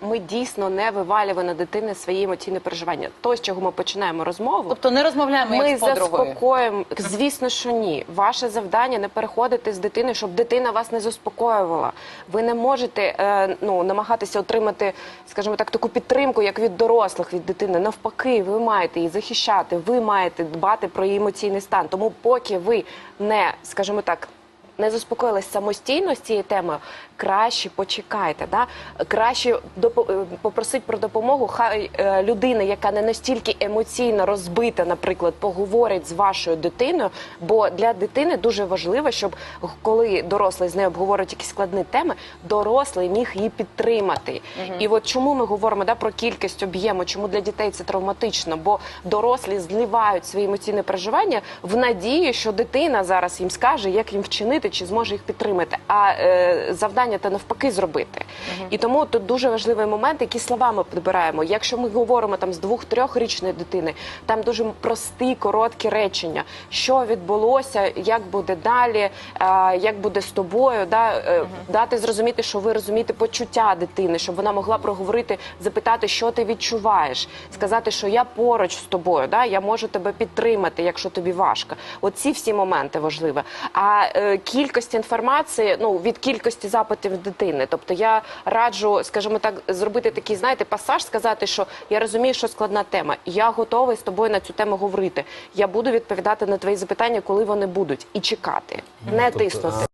ми дійсно не вивалюємо на дитини свої емоційні переживання. То, з чого ми починаємо розмову. Тобто не розмовляємо Ми як з подругою. заспокоїмо. Звісно, що ні. Ваше завдання не переходити з дитиною, щоб дитина вас не заспокоювала. Ви не можете е, ну, намагатися отримати, скажімо так, таку підтримку, як від дорослих, від дитини. Навпаки, ви маєте її захищати, ви маєте дбати про її емоційний стан. Тому, поки ви не, скажімо так. Не заспокоїлись самостійно з цією темою, краще почекайте. Да? Краще е, попросить про допомогу. Хай е, людина, яка не настільки емоційно розбита, наприклад, поговорить з вашою дитиною. Бо для дитини дуже важливо, щоб коли дорослий з нею обговорить якісь складні теми, дорослий міг її підтримати. І от чому ми говоримо да, про кількість об'єму, чому для дітей це травматично? Бо дорослі зливають свої емоційні переживання в надії, що дитина зараз їм скаже, як їм вчинити, чи зможе їх підтримати. А е, завдання то навпаки зробити. І тому тут дуже важливий момент, які слова ми підбираємо. Якщо ми говоримо там з двох-трьохрічної дитини, там дуже прості, короткі речення, що відбулося, як буде далі, е, як буде з тобою, да, е, дати зрозуміти, що ви розумієте почуття дитини, щоб вона могла проговорити, запитати, що ти відчуваєш, сказати, що я поруч з тобою, да, я можу тебе підтримати, якщо тобі важко. Оці всі моменти важливі. А е, кількість інформації, ну від кількості запитів дитини. Тобто я раджу, скажімо так, зробити такий, знаєте, пасаж, сказати, що я розумію, що складна тема. Я готовий з тобою на цю тему говорити. Я буду відповідати на твої запитання, коли вони будуть, і чекати, не Тобто, тиснути.